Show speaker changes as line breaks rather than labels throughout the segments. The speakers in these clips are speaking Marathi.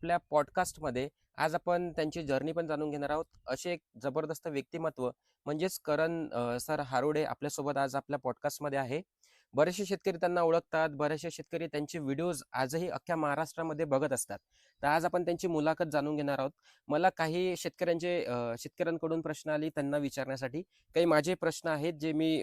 आपल्या पॉडकास्टमध्ये आज आपण त्यांची जर्नी पण जाणून घेणार आहोत. असे एक जबरदस्त व्यक्तिमत्व म्हणजेच करण सर हारोडे आपल्यासोबत आज आपल्या पॉडकास्टमध्ये आहे. बरेचसे शेतकरी त्यांना ओळखतात बरेचसे शेतकरी त्यांचे व्हिडिओज आजही अख्ख्या महाराष्ट्रामध्ये बघत असतात. तर आज आपण त्यांची मुलाखत जाणून घेणार आहोत. मला काही शेतकऱ्यांचे शेतकऱ्यांकडून प्रश्न आले त्यांना विचारण्यासाठी. काही माझे प्रश्न आहेत जे मी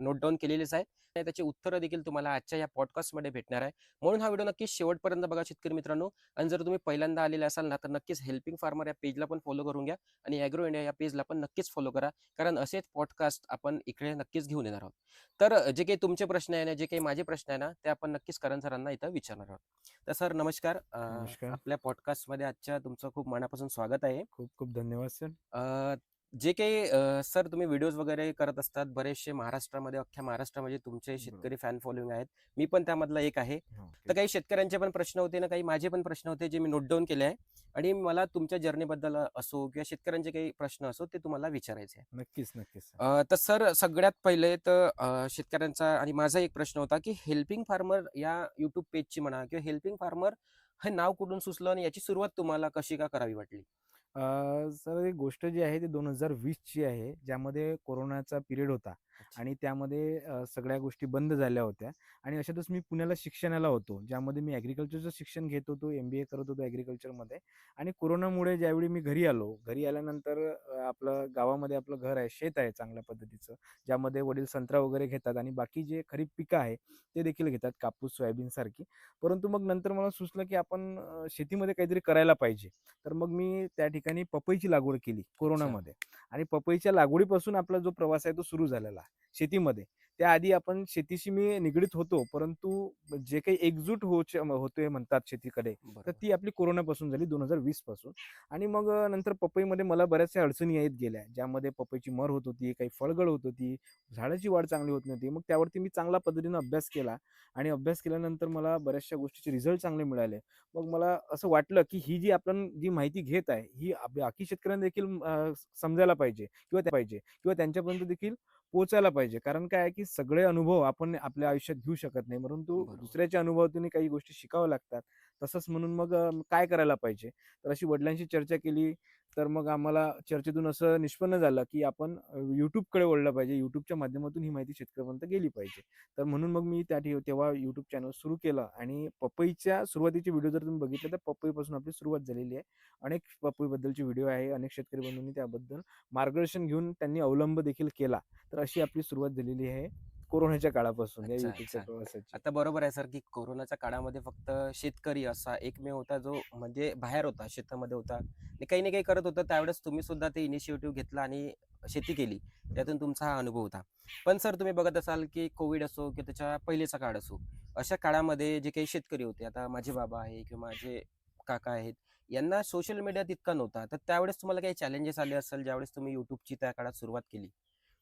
नोट डाऊन केलेलेच आहेत. त्याची उत्तरं देखील तुम्हाला आजच्या या पॉडकास्टमध्ये भेटणार आहे. म्हणून हा व्हिडिओ नक्कीच शेवटपर्यंत बघा शेतकरी मित्रांनो. आणि जर तुम्ही पहिल्यांदा आलेले असाल ना तर नक्कीच हेल्पिंग फार्मर या पेजला पण फॉलो करून घ्या. आणि ॲग्रो इंडिया या पेजला पण नक्कीच फॉलो करा. कारण असेच पॉडकास्ट आपण इकडे नक्कीच घेऊन येणार आहोत. तर जे काही तुमचे प्रश्न आहे ना जे काही माझे प्रश्न आहे ना ते आपण नक्कीच करण सरांना इथं विचारणार आहोत. तर सर नमस्कार. आपल्या पॉडकास्टमध्ये आजच्या तुमचं खूप मनापासून स्वागत आहे.
खूप खूप धन्यवाद सर.
अ, जे काही सर तुम्ही व्हिडिओज वगैरे करत असतात बरेचसे महाराष्ट्रामध्ये अख्ख्या महाराष्ट्रामध्ये तुमचे शेतकरी फॅन फॉलोइंग आहेत. मी पण त्यामधला एक आहे. तर काही शेतकऱ्यांचे पण प्रश्न होते ना काही माझे पण प्रश्न होते जे मी नोट डाऊन केले आहे. आणि मला तुमच्या जर्नीबद्दल असो किंवा शेतकऱ्यांचे काही प्रश्न असो ते तुम्हाला विचारायचे
नक्कीच नक्कीच
तर सर सगळ्यात पहिले तर शेतकऱ्यांचा आणि माझा एक प्रश्न होता की हेल्पिंग फार्मर या युट्यूब पेजची म्हणा किंवा हेल्पिंग फार्मर हे नाव कुठून सुचलं आणि याची सुरुवात तुम्हाला कशी का करावी वाटली?
सर एक गोष्ट जी आहे ती दोन हजार वीसची आहे ज्यामध्ये कोरोनाचा पिरियड होता. आणि त्यामध्ये सगळ्या गोष्टी बंद झाल्या होत्या आणि अशातच मी पुण्याला शिक्षणाला होतो ज्यामध्ये मी ॲग्रिकल्चरचं शिक्षण घेत होतो एम बी ए करत होतो ॲग्रिकल्चरमध्ये आणि कोरोनामुळे ज्यावेळी मी घरी आलो घरी आल्यानंतर आपलं गावामध्ये आपलं घर आहे शेत आहे चांगल्या पद्धतीचं ज्यामध्ये वडील संत्रा वगैरे घेतात आणि बाकी जे खरीप पिकं आहे ते देखील घेतात कापूस सोयाबीन सारखी. परंतु मग नंतर मला सुचलं की आपण शेतीमध्ये काहीतरी करायला पाहिजे. तर मग मी त्या ठिकाणी पपईची लागवड केली कोरोनामध्ये आणि पपईच्या लागवडीपासून आपला जो प्रवास आहे तो सुरू झालेला आहे. शेतीमध्ये. त्याआधी आपण शेतीशी मी निगडीत होतो परंतु जे काही एकजूट हो होतोय म्हणतात शेतीकडे तर. ती आपली कोरोनापासून झाली दोन हजार वीसपासून आणि मग नंतर पपईमध्ये मला बऱ्याचशा अडचणी येत गेल्या ज्यामध्ये पपईची मर होत होती काही फळगळ होत होती झाडाची वाढ चांगली होत नव्हती. मग त्यावरती मी चांगला पद्धतीनं अभ्यास केला आणि अभ्यास केल्यानंतर मला बऱ्याचशा गोष्टीचे रिझल्ट चांगले मिळाले. मग मला असं वाटलं की ही जी आपण जी माहिती घेत आहे ही बाकी शेतकऱ्यांना देखील समजायला पाहिजे किंवा त्या पाहिजे किंवा त्यांच्यापर्यंत देखील पोहोचायला पाहिजे. कारण काय आहे की सगळे अनुभव आपण आपल्या आयुष्यात घेऊ शकत नाही. परंतु. दुसऱ्याच्या अनुभवातून काही गोष्टी शिकाव्या लागतात. तसंच म्हणून मग काय करायला पाहिजे? तर अशी वडिलांशी चर्चा केली. तर मग आम्हाला चर्चेतून असं निष्पन्न झालं की आपण युट्यूबकडे यूट्यूबकडे वळलं पाहिजे. यूट्यूबच्या माध्यमातून ही माहिती शेतकऱ्यापर्यंत गेली पाहिजे. तर म्हणून मग मी त्या तेव्हा यूट्यूब चॅनल सुरू केलं आणि पपईच्या सुरुवातीचे व्हिडिओ जर तुम्ही बघितले तर पपईपासून आपली सुरुवात झालेली आहे. अनेक पपईबद्दलचे व्हिडिओ आहे अनेक शेतकरी बंधूंनी त्याबद्दल मार्गदर्शन घेऊन त्यांनी अवलंब देखील केला. तर अशी आपली सुरुवात झालेली आहे. कोरोनाच्या काळापासून या
अच्छा,
युट्यूबच्या
अच्छा.
प्रवासाची.
आता बरोबर आहे सर की कोरोनाच्या काळामध्ये फक्त शेतकरी असा एकमेव होता जो म्हणजे बाहेर होता शेतामध्ये होता. आणि काही ना काही करत होता. त्यावेळेस तुम्ही सुद्धा ते इनिशिएटिव्ह घेतला आणि शेती केली. त्यातून तुमचा हा अनुभव होता. पण सर तुम्ही बघत असाल की कोविड असो किंवा त्याच्या पहिलेचा काळ असो अशा काळामध्ये जे काही शेतकरी होते आता माझे बाबा आहे किंवा माझे काका आहेत यांना सोशल मीडिया तितका नव्हता. तर त्यावेळेस तुम्हाला काही चॅलेंजेस आले असेल ज्यावेळेस तुम्ही युट्यूबची त्या काळात सुरुवात केली?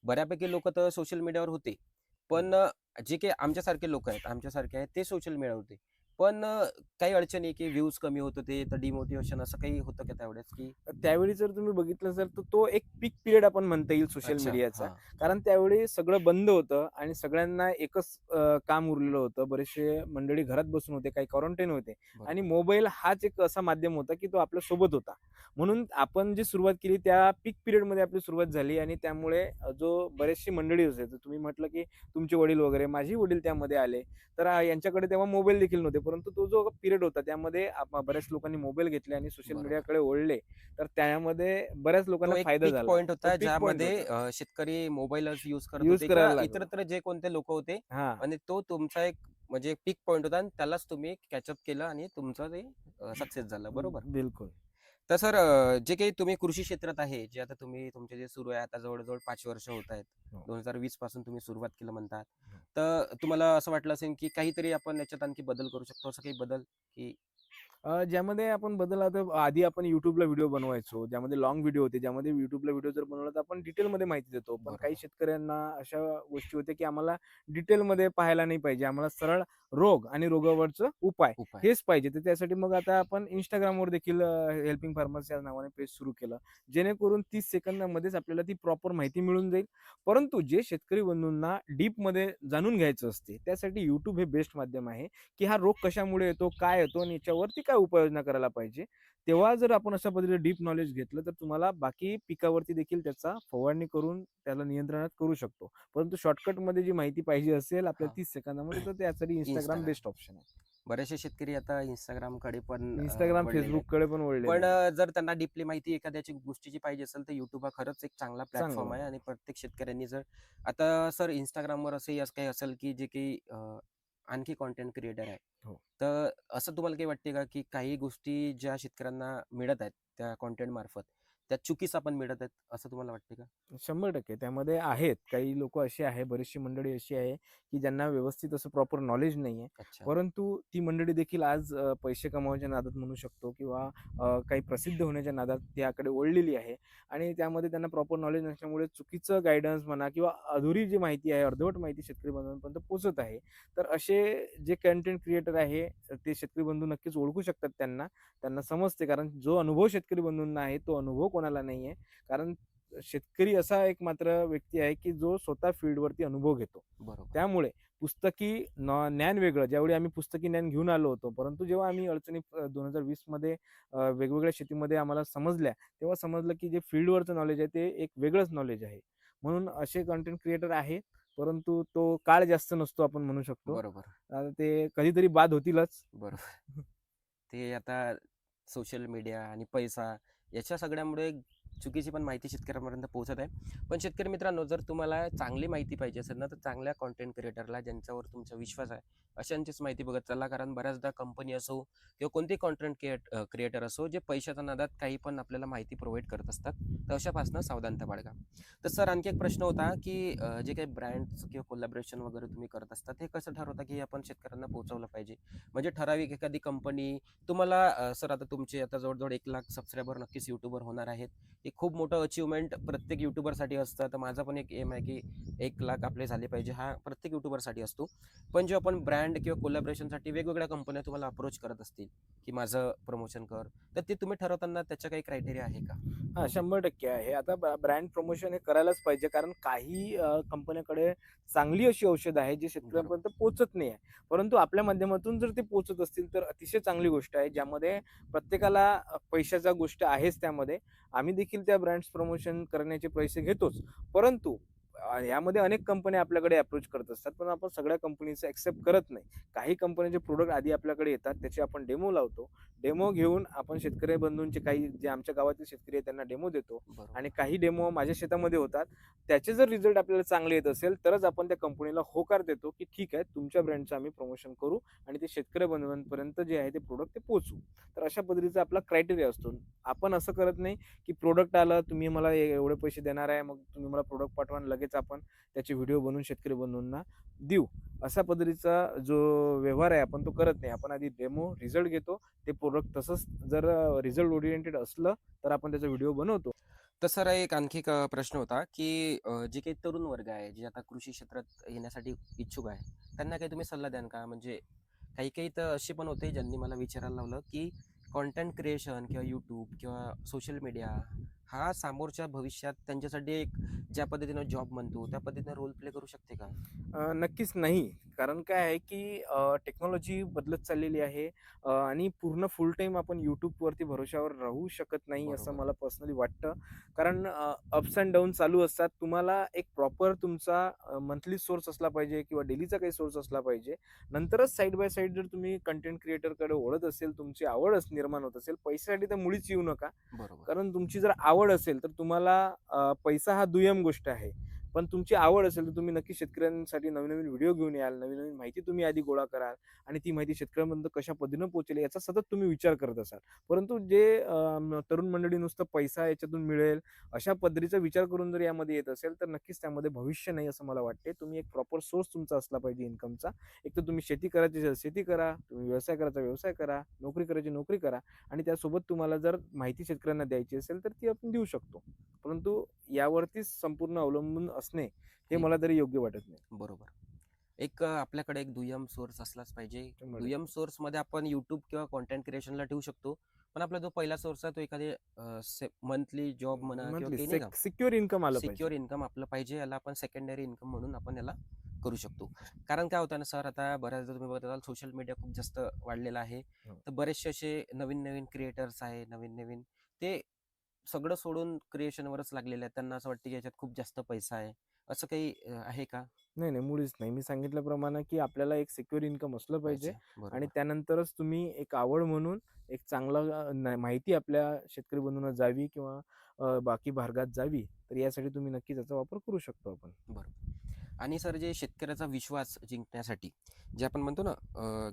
बऱ्यापैकी लोक तर सोशल मीडियावर होते. पण जे काही आमच्यासारखे लोक आहेत आमच्यासारखे आहेत ते सोशल मीडियावरती. पण काही अडचणी की व्ह्यूज कमी होत होते तर डिमोटिवेशन असं काही होतं का त्यावेळेस की?
त्यावेळी जर तुम्ही बघितलं सर तर तो एक पीक पिरियड आपण म्हणता येईल सोशल मीडियाचा. कारण त्यावेळी सगळं बंद होतं आणि सगळ्यांना एकच काम उरलेलं होतं. बरेचसे मंडळी घरात बसून होते काही क्वारंटाईन होते. आणि. मोबाईल हाच एक असा माध्यम होता की तो आपल्यासोबत होता. म्हणून आपण जी सुरुवात केली त्या पीक पिरियडमध्ये आपली सुरुवात झाली आणि त्यामुळे जो बरेचशी मंडळी होते तुम्ही म्हटलं की तुमचे वडील वगैरे माझे वडील त्यामध्ये आले. तर यांच्याकडे तेव्हा मोबाईल देखील नव्हते. परंतु तो जो पिरियड होता त्यामध्ये बऱ्याच लोकांनी मोबाईल घेतले आणि सोशल. मीडियाकडे ओढले तर त्यामध्ये बऱ्याच लोकांना फायदा झाला.
पॉइंट
तो
होता. ज्यामध्ये शेतकरी मोबाईलच युज करत. इतरत्र जे कोणते लोक होते आणि तो तुमचा एक म्हणजे पीक पॉइंट होता आणि त्यालाच तुम्ही कॅचअप केलं आणि तुमचं ते सक्सेस झालं. बरोबर?
बिलकुल.
तर सर जे काही तुम्ही कृषी क्षेत्रात आहे जे आता तुम्ही तुमचे जे सुरू आहे आता जवळजवळ पाच वर्ष होत आहेत
हो.
दोन हजार वीसपासून तुम्ही सुरुवात केलं म्हणतात
हो.
तर तुम्हाला असं वाटलं असेल की काहीतरी आपण याच्यात आणखी बदल करू शकतो असं काही बदल की
ज्यामध्ये आपण बदल आता आधी आपण युट्यूबला व्हिडिओ बनवायचो ज्यामध्ये लॉंग व्हिडिओ होते ज्यामध्ये युट्यूबला व्हिडिओ जर बनवला तर आपण डिटेलमध्ये माहिती देतो. पण. काही शेतकऱ्यांना अशा गोष्टी होत्या की आम्हाला डिटेलमध्ये पाहायला नाही पाहिजे. आम्हाला सरळ रोग आणि रोगावरचं उपाय
उपाय.
हेच पाहिजे. तर त्यासाठी मग आता आपण इंस्टाग्रामवर देखील हेल्पिंग फार्मर्स या नावाने पेज सुरू केलं. जेणेकरून तीस सेकंदामध्येच आपल्याला ती प्रॉपर माहिती मिळून जाईल. परंतु जे शेतकरी बंधूंना डीपमध्ये जाणून घ्यायचं असते त्यासाठी युट्यूब हे बेस्ट माध्यम आहे की हा रोग कशामुळे येतो काय येतो आणि याच्यावरती काय उपाययोजना करायला पाहिजे तेव्हा जर आपण अशा पद्धतीने डीप नॉलेज घेतलं तर तुम्हाला बाकी पिकावरती देखील त्याचा फवारणी करून त्याला नियंत्रणात करू शकतो परंतु शॉर्टकटमध्ये जी माहिती पाहिजे असेल आपल्याला
हा.
तीस सेकंदामध्ये तर त्यासाठी इंस्टाग्राम. बेस्ट ऑप्शन आहे
बरेचसे शेतकरी आता इंस्टाग्रामकडे पण
इंस्टाग्राम. फेसबुककडे पण वळले
पण जर त्यांना डीपली माहिती एखाद्याची गोष्टीची पाहिजे असेल तर युट्यूब हा खरंच एक चांगला प्लॅटफॉर्म आहे आणि प्रत्येक शेतकऱ्यांनी जर आता सर इंस्टाग्रामवर असं काही असेल की जे काही आणखी कॉन्टेंट क्रिएटर आहे
हो.
तर असं तुम्हाला काही वाटते का की काही गोष्टी ज्या शेतकऱ्यांना मिळत आहेत त्या कॉन्टेंट मार्फत त्या चुकीच आपण मिळत आहेत असं तुम्हाला वाटते का?
शंभर टक्के. त्यामध्ये आहेत. काही लोक अशी आहे बरीचशी मंडळी अशी आहे की ज्यांना व्यवस्थित असं प्रॉपर नॉलेज नाही आहे
अच्छा.
परंतु ती मंडळी देखील आज अ, पैसे कमावण्याच्या नादात म्हणू शकतो किंवा अ, काही प्रसिद्ध होण्याच्या नादात त्याकडे ओढलेली आहे आणि त्यामध्ये त्यांना प्रॉपर नॉलेज नसल्यामुळे चुकीचं गायडन्स म्हणा किंवा अधुरी जी माहिती आहे अर्धवट माहिती शेतकरी बंधूंपर्यंत पोहोचत आहे तर असे जे कंटेंट क्रिएटर आहे ते शेतकरी बंधू नक्कीच ओळखू शकतात त्यांना. त्यांना समजते कारण जो अनुभव शेतकरी बंधूंना आहे तो अनुभव कोणाला नाही आहे कारण शेतकरी असा एक मात्र व्यक्ती आहे की जो स्वतः फील्डवरती अनुभव घेतो.
बरोबर.
त्यामुळे पुस्तकी ज्ञान वेगळं. ज्यावेळी आम्ही पुस्तकी ज्ञान घेऊन आलो होतो परंतु जेव्हा आम्ही अडचणी दोन हजार वीसमध्ये वेगवेगळ्या शेतीमध्ये आम्हाला समजल्या तेव्हा समजलं की जे फील्डवरचं नॉलेज आहे ते एक वेगळंच नॉलेज आहे. म्हणून असे कंटेंट क्रिएटर आहे परंतु तो काळ जास्त नसतो आपण म्हणू शकतो.
बरोबर.
ते कधीतरी बाद होतीलच.
बरोबर. ते आता सोशल मीडिया आणि पैसा याच्या सगळ्यामुळे चुकीची पण माहिती शेतकऱ्यांपर्यंत पोहोचत आहे. पण शेतकरी मित्रांनो जर तुम्हाला चांगली माहिती पाहिजे असेल ना तर चांगल्या कॉन्टेंट क्रिएटरला ज्यांच्यावर तुमचा विश्वास आहे अशांचीच माहिती बघत चला. कारण बऱ्याचदा कंपनी असो किंवा कोणती कॉन्टेंट क्रिएट क्रिएटर असो जे पैशाच्या नादात काही पण आपल्याला माहिती प्रोव्हाइड करत असतात तर अशापासून सावधानता बाळगा. तर सर आणखी एक प्रश्न होता की जे काही ब्रँड्स किंवा कोलॅबरेशन वगैरे तुम्ही करत असतात हे कसं ठरवता की हे आपण शेतकऱ्यांना पोहोचवलं पाहिजे? म्हणजे ठराविक एखादी कंपनी तुम्हाला सर आता तुमचे आता जवळजवळ एक लाख सबस्क्रायबर नक्कीच युट्यूबर होणार आहेत. हे खूप मोठं अचिव्हमेंट प्रत्येक युट्यूबरसाठी असतं. तर माझा पण एक एम आहे की एक लाख आपले झाले पाहिजे हा प्रत्येक युट्यूबरसाठी असतो. पण जेव्हा आपण ब्रँड किंवा कोलॅबरेशनसाठी वेगवेगळ्या कंपन्या तुम्हाला अप्रोच करत असतील की माझं प्रमोशन कर तर ते तुम्ही ठरवताना त्याच्या काही क्रायटेरिया आहे का?
हा शंभर टक्के आहे. आता ब्रँड प्रमोशन हे करायलाच पाहिजे कारण काही कंपन्याकडे चांगली अशी औषध आहे जी शेतकऱ्यांपर्यंत पोहोचत नाही आहे परंतु आपल्या माध्यमातून जर ते पोहोचत असतील तर अतिशय चांगली गोष्ट आहे ज्यामध्ये प्रत्येकाला पैशाचा गोष्ट आहेच त्यामध्ये. आम्ही देखील त्या ब्रँड्स प्रमोशन करण्याचे पैसे घेतोच. परंतु यामध्ये अनेक कंपन्या आपल्याकडे अप्रोच करत असतात पण आपण सगळ्या कंपनीचं ऍक्सेप्ट करत नाही. काही कंपन्यांचे प्रोडक्ट आधी आपल्याकडे येतात त्याचे आपण डेमो लावतो. डेमो घेऊन आपण शेतकरी बंधूंचे काही जे आमच्या गावातील शेतकरी आहेत त्यांना डेमो देतो. आणि काही डेमो माझ्या शेतामध्ये होतात. त्याचे जर रिझल्ट आपल्याला चांगले येत असेल तरच आपण त्या कंपनीला होकार देतो की ठीक आहे तुमच्या ब्रँडचं आम्ही प्रमोशन करू आणि ते शेतकरी बंधूंपर्यंत जे आहे ते प्रोडक्ट ते पोहोचू. तर अशा पद्धतीचा आपला क्रायटेरिया असतो. आपण असं करत नाही की प्रोडक्ट आलं तुम्ही मला एवढे पैसे देणार आहे मग तुम्ही मला प्रोडक्ट पाठवा आणि लगेच आपण त्याचे व्हिडिओ बनवून शेतकरी बंधूंना देऊ. अशा पद्धतीचा जो व्यवहार आहे आपण तो करत नाही. आपण आधी डेमो रिझल्ट घेतो. ते प्रोडक्ट तसंच जर रिझल्ट ओरिएंटेड असलं तर आपण त्याचा व्हिडिओ बनवतो.
तर सर एक आणखी एक प्रश्न होता की जे काही तरुण वर्ग आहे जे आता कृषी क्षेत्रात येण्यासाठी इच्छुक आहे त्यांना काही तुम्ही सल्ला द्याल का? म्हणजे काही काही तर असे पण होते ज्यांनी मला विचारायला लावलं की कॉन्टेंट क्रिएशन किंवा यूट्यूब किंवा सोशल मीडिया हा समोरच्या भविष्यात त्यांच्यासाठी एक ज्या पद्धतीनं जॉब म्हणतो त्या पद्धतीनं रोल प्ले करू शकते का?
अ, नक्कीच नाही. कारण काय आहे की टेक्नॉलॉजी बदलत चाललेली आहे. अ, आणि पूर्ण फुल टाईम आपण यूट्यूबवरती भरोशावर राहू शकत नाही असं
बरोबर.
मला पर्सनली वाटतं. कारण अप्स अँड डाऊन चालू असतात. तुम्हाला एक प्रॉपर तुमचा मंथली सोर्स असला पाहिजे किंवा डेलीचा काही सोर्स असला पाहिजे. नंतरच साईड बाय साईड जर तुम्ही कंटेंट क्रिएटरकडे ओढत असेल तुमची आवडच निर्माण होत असेल पैशासाठी तर मुळीच येऊ नका.
बरोबर.
कारण तुमची जर आवड आवड असेल तर तुम्हाला पैसा हा दुय्यम गोष्ट आहे. पण तुमची आवड असेल तर तुम्ही नक्की शेतकऱ्यांसाठी नवीन नवीन व्हिडिओ घेऊन याल नवीन नवीन माहिती तुम्ही आधी गोळा कराल आणि ती माहिती शेतकऱ्यांपर्यंत कशा पद्धतीनं पोहोचेल याचा सतत तुम्ही विचार करत असाल. परंतु जे तरुण मंडळी नुसतं पैसा याच्यातून मिळेल अशा पद्धतीचा विचार करून जर यामध्ये येत असेल तर नक्कीच त्यामध्ये भविष्य नाही असं मला वाटते तुम्ही एक प्रॉपर सोर्स तुमचा असला पाहिजे इन्कमचा एक तर तुम्ही शेती करायची असेल शेती करा. तुम्ही व्यवसाय करायचा व्यवसाय करा. नोकरी करायची नोकरी करा. आणि त्यासोबत तुम्हाला जर माहिती शेतकऱ्यांना द्यायची असेल तर ती आपण देऊ शकतो. परंतु यावरतीच संपूर्ण अवलंबून असणे हे. मला तरी योग्य वाटत नाही.
बरोबर. एक आपल्याकडे एक दुय्यम सोर्स असलाच पाहिजे. दुय्यम सोर्समध्ये आपण युट्यूब किंवा कॉन्टेंट क्रिएशनला ठेवू शकतो. पण आपला जो पहिला सोर्स आहे तो एखादी मंथली जॉब म्हणा किंवा
सिक्युअर इनकम आलं
सिक्युअर इन्कम आपलं पाहिजे. याला आपण सेकंडरी इन्कम म्हणून आपण याला करू शकतो. कारण काय होतं ना सर आता बऱ्याचदा तुम्ही बघत असाल सोशल मीडिया खूप जास्त वाढलेला आहे.
हो.
तर बरेचसे असे नवीन नवीन क्रिएटर्स आहे नवीन नवीन ते सगळं सोडून क्रिएशनवरच लागलेले आहेत त्यांना असं वाटतं की याच्यात खूप जास्त पैसा आहे. असं काही अं, आहे का?
नाही नाही मुळीच नाही. मी सांगितल्याप्रमाणे की आपल्याला एक सिक्युअर इन्कम असलं पाहिजे
अच्छा, बरोबर.
आणि त्यानंतरच तुम्ही एक आवड म्हणून एक चांगला अ, न- माहिती आपल्या शेतकरी बंधूंना जावी किंवा अ, बाकी भागात जावी. तर यासाठी तुम्ही नक्कीच याचा वापर करू शकतो आपण.
बरोबर. आणि सर जे शेतकऱ्याचा विश्वास जिंकण्यासाठी जे आपण म्हणतो ना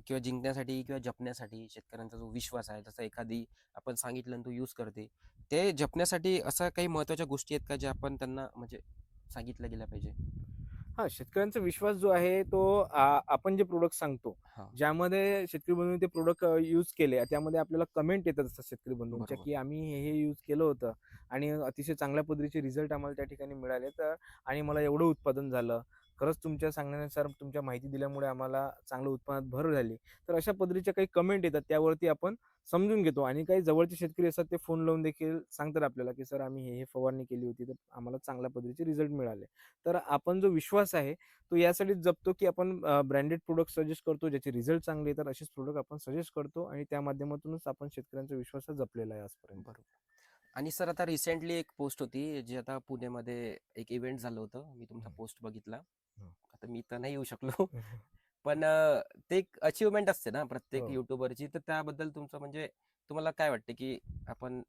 किंवा जिंकण्यासाठी किंवा जपण्यासाठी शेतकऱ्यांचा जो विश्वास आहे जसं एखादी आपण सांगितलं तो यूज करते ते जपण्यासाठी अशा काही महत्त्वाच्या गोष्टी आहेत का ज्या आपण त्यांना म्हणजे सांगितल्या गेल्या पाहिजे?
हा शेतकऱ्यांचा विश्वास जो आहे तो आपण जे प्रोडक्ट सांगतो ज्यामध्ये शेतकरी बंधूंनी ते प्रोडक्ट यूज केले त्यामध्ये आपल्याला कमेंट येतात असतात शेतकरी बंधूंच्या. की आम्ही हे हे यूज केलं होतं आणि अतिशय चांगल्या पद्धतीचे रिझल्ट आम्हाला त्या ठिकाणी मिळाले. तर आणि मला एवढं उत्पादन झालं. खरंच तुमच्या सांगण्यानुसार तुमच्या माहिती दिल्यामुळे आम्हाला चांगलं उत्पन्नात भर झाली. तर अशा पद्धतीच्या काही कमेंट येतात त्यावरती आपण समजून घेतो. आणि काही जवळचे शेतकरी असतात ते फोन लावून देखील सांगतात आपल्याला की सर आम्ही हे हे फवारणी केली होती तर आम्हाला चांगल्या पद्धतीचे रिझल्ट मिळाले. तर आपण जो विश्वास आहे तो यासाठीच जपतो की आपण ब्रँडेड प्रोडक्ट सजेस्ट करतो ज्याचे रिझल्ट चांगले येतात असेच प्रोडक्ट आपण सजेस्ट करतो आणि त्या माध्यमातूनच आपण शेतकऱ्यांचा विश्वास जपलेला आहे आजपर्यंत.
बरोबर. आणि सर आता रिसेंटली एक पोस्ट होती जी आता पुण्यामध्ये एक इव्हेंट झालं होतं. मी तुमचा. पोस्ट बघितला. आता मी तर नाही येऊ शकलो. पण ते एक अचिव्हमेंट असते ना प्रत्येक
हो.
युट्यूबरची तर त्याबद्दल तुमचं म्हणजे तुम्हाला काय वाटतं की आपण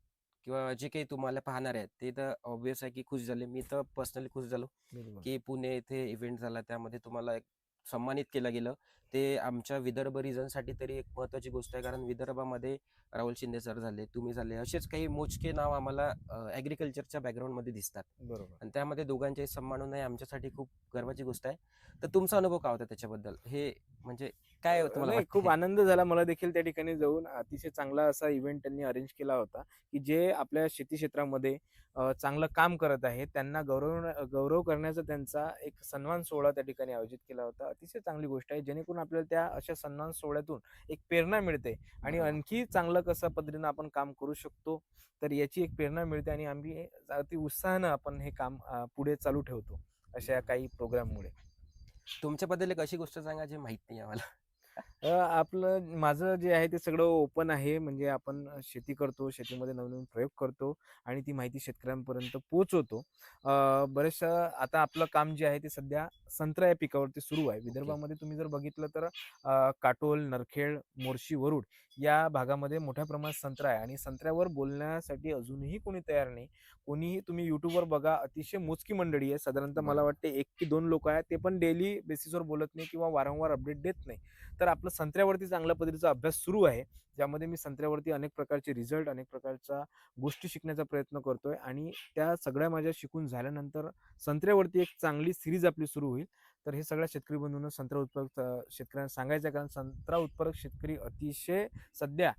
किंवा जे काही तुम्हाला पाहणार आहेत ते तर ऑब्विस आहे की खुश झाले. मी तर पर्सनली खुश झालो. की पुणे येथे इव्हेंट झाला. त्यामध्ये तुम्हाला एक सन्मानित केलं गेलं. ते आमच्या विदर्भ रिजनसाठी तरी एक महत्वाची गोष्ट आहे. कारण विदर्भामध्ये राहुल शिंदे सर झाले तुम्ही झाले असेच काही मोजके नाव आम्हाला ॲग्रिकल्चरच्या बॅकग्राऊंडमध्ये दिसतात.
बरोबर.
आणि त्यामध्ये दोघांचे सन्मान होणं हे आमच्यासाठी खूप गर्वाची गोष्ट आहे. तर तुमचा अनुभव काय होता त्याच्याबद्दल? हे म्हणजे काय वाटतं
खूप? आनंद झाला मला देखील त्या ठिकाणी जाऊन. अतिशय चांगला असा इव्हेंट त्यांनी अरेंज केला होता की जे आपल्या शेती क्षेत्रामध्ये चांगलं काम करत आहे त्यांना गौरव गौरव करण्याचा त्यांचा एक सन्मान सोहळा त्या ठिकाणी आयोजित केला होता. अतिशय चांगली गोष्ट आहे. जेणेकरून आपल्याला त्या अशा सन्मान सोहळ्यातून एक प्रेरणा मिळते. आणि. आणखी चांगलं कसं पद्धतीनं आपण काम करू शकतो तर याची एक प्रेरणा मिळते आणि आम्ही अति उत्साहानं आपण हे काम पुढे चालू ठेवतो अशा काही प्रोग्राममुळे.
तुमच्याबद्दल एक अशी गोष्ट सांगा जी माहीत नाही आम्हाला.
अ, आपलं माझं जे आहे ते सगळं ओपन आहे. म्हणजे आपण शेती करतो शेतीमध्ये नवनवीन प्रयोग करतो आणि ती माहिती शेतकऱ्यांपर्यंत पोहोचवतो. अ, बरेचशा आता आपलं काम जे आहे ते सध्या संत्रा या पिकावरती सुरू आहे. विदर्भामध्ये तुम्ही जर बघितलं तर अ, काटोल नरखेड मोर्शी वरुड या भागामध्ये मोठ्या प्रमाणात संत्रा आहे. आणि संत्र्यावर बोलण्यासाठी अजूनही कोणी तयार नाही. कोणीही तुम्ही युट्यूबवर बघा अतिशय मोजकी मंडळी आहे. साधारणतः मला
बरोबर.
वाटते एक की दोन लोक आहेत. ते पण डेली बेसिसवर बोलत नाही किंवा वारंवार अपडेट देत नाही. तर आपलं संत्र्यावरती चांगल्या पद्धतीचा अभ्यास सुरू आहे. ज्यामध्ये मी संत्र्यावरती अनेक प्रकारचे रिझल्ट अनेक प्रकारच्या गोष्टी शिकण्याचा प्रयत्न करतोय आणि त्या सगळ्या माझ्या शिकून झाल्यानंतर संत्र्यावरती एक चांगली सिरीज आपली सुरू होईल. तर हे सगळ्या शेतकरी बंधूंना संत्रा उत्पादक शेतकऱ्यांना सांगायचं कारण संत्रा उत्पादक शेतकरी अतिशय सध्या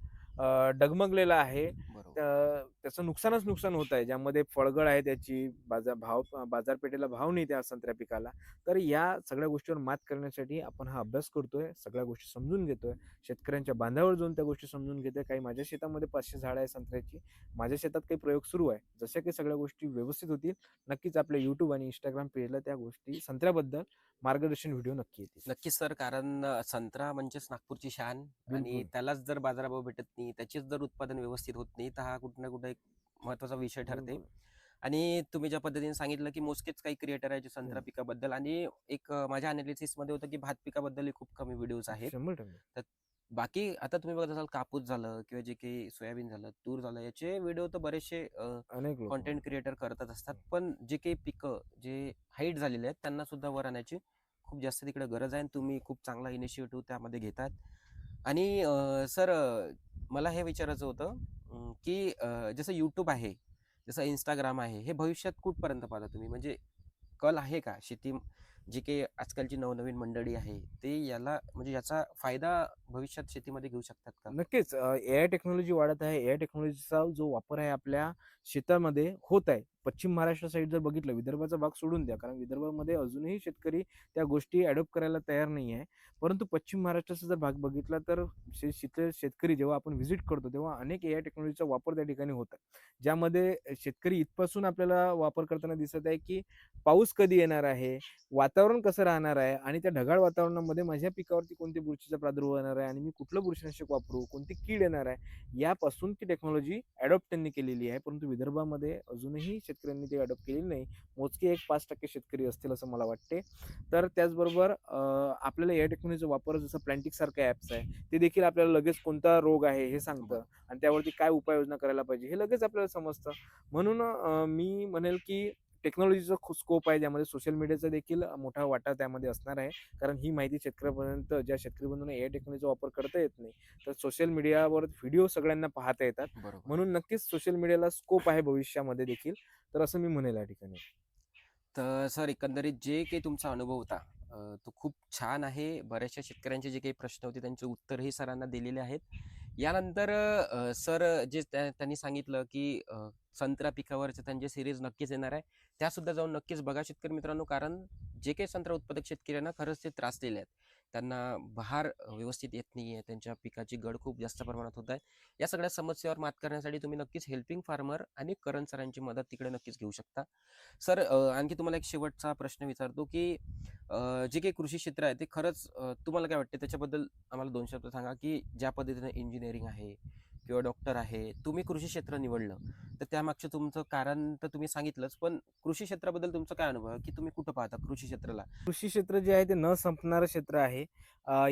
डगमगलेला आहे. त्याचं नुकसानच नुकसान होत आहे. ज्यामध्ये फळगळ आहे त्याची बाजार भाव बाजारपेठेला भाव नाही त्या संत्र्या पिकाला. तर या सगळ्या गोष्टीवर मात करण्यासाठी आपण हा अभ्यास करतोय सगळ्या गोष्टी समजून घेतोय. शेतकऱ्यांच्या बांधावर जाऊन त्या गोष्टी समजून घेतोय. काही माझ्या शेतामध्ये पाचशे झाडं आहे संत्र्याची. माझ्या शेतात काही प्रयोग सुरू आहे. जशा काही सगळ्या गोष्टी व्यवस्थित होतील. नक्कीच आपल्या युट्यूब आणि इंस्टाग्राम पेजला त्या गोष्टी संत्र्याबद्दल मार्गदर्शन व्हिडिओ नक्की येतील
नक्कीच सर कारण संत्रा म्हणजेच नागपूरची शान आणि. त्यालाच जर बाजारभाव भेटत नाही त्याचेच जर उत्पादन व्यवस्थित होत नाही तर हा कुठं ना कुठं एक महत्त्वाचा विषय ठरते. आणि तुम्ही ज्या पद्धतीने सांगितलं की मोजकेच काही क्रिएटर आहे जे संत्रा. पिकाबद्दल आणि एक माझ्या अनालिसिसमध्ये होतं की भात पिकाबद्दल खूप कमी व्हिडिओज आहेत
टक्के
बाकी आता तुम्ही बघत असाल कापूस झालं किंवा जे काही सोयाबीन झालं तूर झालं याचे व्हिडिओ तर बरेचसे
अनेक
कॉन्टेंट क्रिएटर करत असतात. पण जे काही पिकं जे हाईट झालेले आहेत त्यांना सुद्धा वर आणण्याची खूप जास्त तिकडे गरज आहे आणि तुम्ही खूप चांगला इनिशिएटिव्ह त्यामध्ये घेतात. आणि सर मला हे विचारायचं होतं की जसं यूट्यूब आहे जसं इंस्टाग्राम आहे हे भविष्यात कुठपर्यंत पाहता तुम्ही? म्हणजे कल आहे का? शेती जे काही आजकालची नवनवीन मंडळी आहे ते याला म्हणजे याचा फायदा भविष्यात शेतीमध्ये घेऊ शकतात का?
नक्कीच. ए आय टेक्नॉलॉजी वाढत आहे. ए आय टेक्नॉलॉजीचा जो वापर आहे आपल्या शेतामध्ये होत आहे. पश्चिम महाराष्ट्र साईड जर बघितलं विदर्भाचा भाग सोडून द्या कारण विदर्भामध्ये अजूनही शेतकरी त्या गोष्टी अडॉप्ट करायला तयार नाही आहे. परंतु पश्चिम महाराष्ट्राचा जर भाग बघितला तर तिथले शेतकरी जेव्हा आपण व्हिजिट करतो तेव्हा अनेक ए आय टेक्नॉलॉजीचा वापर त्या ठिकाणी होतात ज्यामध्ये शेतकरी इथपासून आपल्याला वापर करताना दिसत आहे की पाऊस कधी येणार आहे? वात वातावरण कसं राहणार आहे आणि त्या ढगाळ वातावरणामध्ये माझ्या पिकावरती कोणती बुरशीचा प्रादुर्भाव येणार आहे आणि मी कुठलं बुरशीनाशक वापरू कोणती कीड येणार आहे यापासून ती टेक्नॉलॉजी अडॉप्ट त्यांनी केलेली आहे. परंतु विदर्भामध्ये अजूनही शेतकऱ्यांनी ते अडॉप्ट केलेली नाही. मोजके एक पाच टक्के शेतकरी असतील असं मला वाटते. तर त्याचबरोबर आपल्याला या टेक्नॉलॉजीचा वापर जसं प्लॅन्टिक सारखे ॲप्स आहे ते देखील आपल्याला लगेच कोणता रोग आहे हे सांगतं आणि त्यावरती काय उपाययोजना करायला पाहिजे हे लगेच आपल्याला समजतं. म्हणून मी म्हणेल की टेक्नॉलॉजीचा खूप स्कोप आहे ज्यामध्ये सोशल मीडियाचा देखील मोठा वाटा त्यामध्ये असणार आहे. कारण ही माहिती शेतकऱ्यापर्यंत ज्या शेतकरी बंधूंना ए टेक्नॉलॉजीचा वापर करता येत नाही तर सोशल मीडियावर व्हिडिओ सगळ्यांना पाहता येतात. म्हणून नक्कीच सोशल मीडियाला स्कोप आहे भविष्यामध्ये देखील. तर असं मी म्हणेल या ठिकाणी.
तर सर एकंदरीत जे काही तुमचा अनुभव होता तो खूप छान आहे. बऱ्याचशा शेतकऱ्यांचे जे काही प्रश्न होते त्यांचे उत्तरही सरांना दिलेले आहेत. यानंतर सर जे त्या- त्यांनी सांगितलं की संत्रा पिकावरचे त्यांचे सिरीज नक्कीच येणार आहे. त्या सुद्धा जाऊन नक्कीच बघा शेतकरी मित्रांनो कारण जे काही संत्रा उत्पादक शेतकऱ्यांना खरंच ते त्रासलेले आहेत. त्यांना बहार व्यवस्थित येत नाही आहे त्यांच्या पिकाची गड खूप जास्त प्रमाणात होत आहे. या सगळ्या समस्येवर मात करण्यासाठी तुम्ही नक्कीच हेल्पिंग फार्मर आणि करण सरांची मदत तिकडे नक्कीच घेऊ शकता. सर आणखी तुम्हाला एक शेवटचा प्रश्न विचारतो की जे काही कृषी क्षेत्र आहे ते खरंच तुम्हाला काय वाटते? त्याच्याबद्दल आम्हाला दोन शब्द सांगा की ज्या पद्धतीने इंजिनिअरिंग आहे किंवा डॉक्टर आहे तुम्ही कृषी क्षेत्र निवडलं तर त्यामागचं तुमचं कारण तर तुम्ही सांगितलंच पण कृषी क्षेत्राबद्दल तुमचं काय अनुभव आहे? की तुम्ही कुठं पाहता कृषी क्षेत्राला?
कृषी क्षेत्र जे आहे ते न संपणारं क्षेत्र आहे.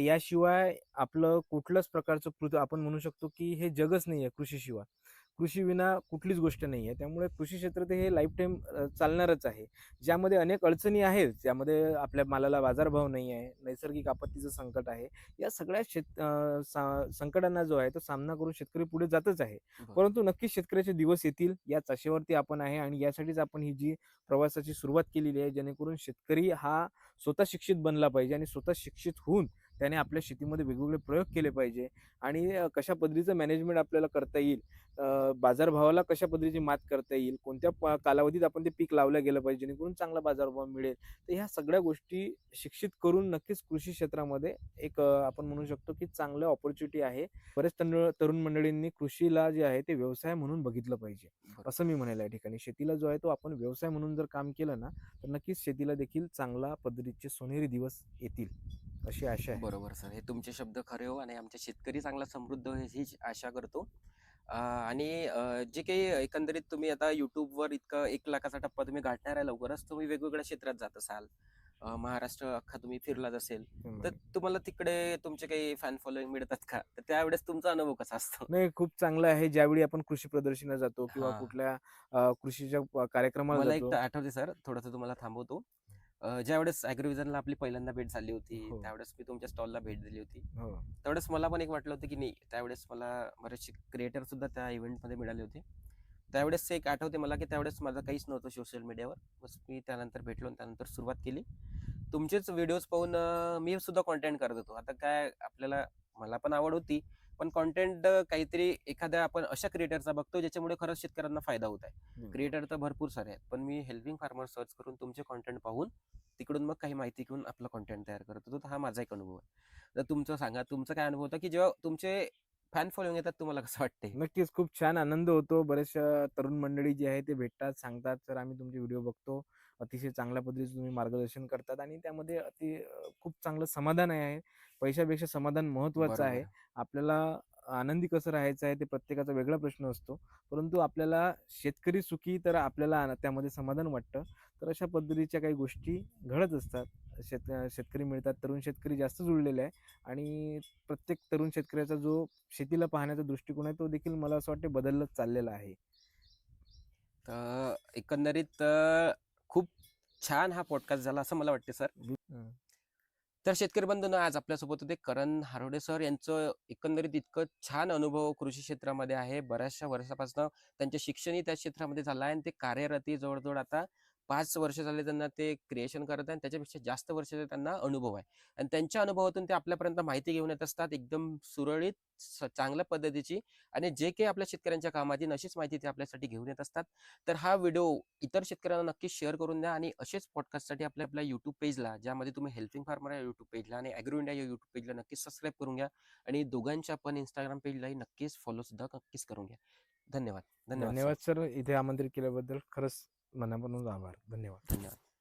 याशिवाय आपलं कुठलंच प्रकारचं पृथ्वी आपण म्हणू शकतो की हे जगच नाही आहे कृषीशिवाय. कृषी विना कुठलीच गोष्ट नाही आहे त्यामुळे कृषी क्षेत्र ते हे लाईफ टाईम चालणारच आहे. ज्यामध्ये अनेक अडचणी आहेत ज्यामध्ये आपल्या मालाला बाजारभाव नाही आहे नैसर्गिक आपत्तीचं संकट आहे या सगळ्या शेत संकटांना जो आहे तो सामना करून शेतकरी पुढे जातच आहे. परंतु नक्कीच शेतकऱ्याचे दिवस येतील या चाशेवरती आपण आहे आणि यासाठीच आपण ही जी प्रवासाची सुरुवात केलेली आहे जेणेकरून शेतकरी हा स्वतः शिक्षित बनला पाहिजे आणि स्वतः शिक्षित होऊन त्याने आपल्या शेतीमध्ये वेगवेगळे प्रयोग केले पाहिजे. आणि कशा पद्धतीचं मॅनेजमेंट आपल्याला करता येईल? बाजारभावाला कशा पद्धतीची मात करता येईल? कोणत्या कालावधीत आपण ते पीक लावलं गेलं पाहिजे जेणेकरून चांगला बाजारभाव मिळेल? तर ह्या सगळ्या गोष्टी शिक्षित करून नक्कीच कृषी क्षेत्रामध्ये एक आपण म्हणू शकतो की चांगलं ऑपॉर्च्युनिटी आहे. बरेच तरुण मंडळींनी कृषीला जे आहे ते व्यवसाय म्हणून बघितलं पाहिजे. असं मी म्हणेल या ठिकाणी. शेतीला जो आहे तो आपण व्यवसाय म्हणून जर काम केलं ना तर नक्कीच शेतीला देखील चांगला पद्धतीचे सोनेरी दिवस येतील. अशी आशा आहे.
बरोबर सर हे तुमचे शब्द खरे हो आणि आमचे शेतकरी चांगला समृद्ध होईल हीच आशा करतो. आणि जे काही एकंदरीत तुम्ही आता युट्यूबवर इतकं एक लाखाचा टप्पा तुम्ही गाठणार आहे लवकरच तुम्ही वेगवेगळ्या क्षेत्रात जात असाल. महाराष्ट्र अख्खा तुम्ही फिरलाच असेल तर तुम्हाला तिकडे तुमचे काही फॅन फॉलोईंग मिळतात का? तर त्यावेळेस तुमचा अनुभव कसा असतो?
नाही खूप चांगलं आहे. ज्यावेळी आपण कृषी प्रदर्शनाला जातो किंवा. कुठल्या कृषीच्या कार्यक्रमाला
आठवते सर थोडंसं तुम्हाला थांबवतो. ज्यावेळेस ॲग्रोविजनला आपली पहिल्यांदा भेट झाली होती
हो.
त्यावेळेस मी तुमच्या स्टॉलला भेट दिली होती.
हो.
त्यावेळेस मला पण एक वाटलं होतं की नाही त्यावेळेस मला बरेचसे क्रिएटर सुद्धा त्या इव्हेंटमध्ये मिळाले होते. त्यावेळेस एक आठवते मला की त्यावेळेस माझं काहीच नव्हतं सोशल मीडियावर बस मी त्यानंतर भेटलो आणि त्यानंतर सुरुवात केली. तुमचेच व्हिडिओज पाहून अं, मी सुद्धा कॉन्टेंट करत होतो. आता काय आपल्याला मला पण आवड होती. पण कॉन्टेंट काहीतरी एखाद्या आपण अशा क्रिएटरचा बघतो ज्याच्यामुळे खरंच शेतकऱ्यांना फायदा होत आहे. क्रिएटर तर भरपूर सारे आहेत पण मी हेल्पिंग फार्मर सर्च करून तुमचे कॉन्टेंट पाहून तिकडून मग काही माहिती घेऊन आपला कॉन्टेंट तयार करत होतो. तर हा माझा एक अनुभव आहे. तर तुमचं सांगा तुमचं काय अनुभव होता की जेव्हा तुमचे फॅन फॉलोइंग येतात तुम्हाला कसं वाटते
नक्कीच खूप छान आनंद होतो. बऱ्याचशा तरुण मंडळी जी आहे ते भेटतात सांगतात सर आम्ही तुमचे व्हिडिओ बघतो. अतिशय चांगल्या पद्धतीचे तुम्ही मार्गदर्शन करतात. आणि त्यामध्ये अति खूप चांगलं समाधान आहे. पैशापेक्षा समाधान महत्वाचं आहे. आपल्याला आनंदी कसं राहायचं आहे ते प्रत्येकाचा वेगळा प्रश्न असतो. परंतु आपल्याला शेतकरी सुखी तर आपल्याला आन- त्यामध्ये समाधान वाटतं. तर अशा पद्धतीच्या काही गोष्टी घडत असतात. शेत शेतकरी मिळतात तरुण शेतकरी जास्त जुळलेले आहे. आणि प्रत्येक तरुण शेतकऱ्याचा जो शेतीला पाहण्याचा दृष्टिकोन आहे तो देखील मला असं वाटतं बदलत चाललेला आहे.
तर एकंदरीत अं, खूप छान हा पॉडकास्ट झाला असं मला वाटते सर.
हं.
तर शेतकरी बंधूंनो आज आपल्यासोबत होते करण हारोडे सर. यांचं एकंदरीत इतकं छान अनुभव कृषी क्षेत्रामध्ये आहे. बऱ्याचशा वर्षापासून त्यांचे शिक्षणही त्या क्षेत्रामध्ये झालं आहे आणि ते कार्यरती जवळजवळ आता पाच वर्ष झाले त्यांना ते क्रिएशन करत आहे आणि त्याच्यापेक्षा जास्त वर्षाचा त्यांना अनुभव आहे. आणि त्यांच्या अनुभवातून ते आपल्यापर्यंत माहिती घेऊन येत असतात एकदम सुरळीत स- चांगल्या पद्धतीची आणि जे काही आपल्या शेतकऱ्यांच्या कामात येईल अशीच माहिती ते आपल्यासाठी घेऊन येत असतात. तर हा व्हिडिओ इतर शेतकऱ्यांना नक्कीच शेअर करून द्या आणि असेच पॉडकास्टसाठी आपल्या आपल्या युट्यूब पेजला ज्यामध्ये तुम्ही हेल्पिंग फार्मर या युट्यूब पेजला आणि अॅग्रो इंडिया या युट्यूब पेजला नक्कीच सबस्क्राईब करून घ्या आणि दोघांच्या पण इंस्टाग्राम पेजलाही नक्कीच फॉलो सुद्धा नक्कीच करून घ्या. धन्यवाद. धन्यवाद
धन्यवाद सर इथे आमंत्रित केल्याबद्दल खरंच मनापासून आभार. धन्यवाद.
धन्यवाद.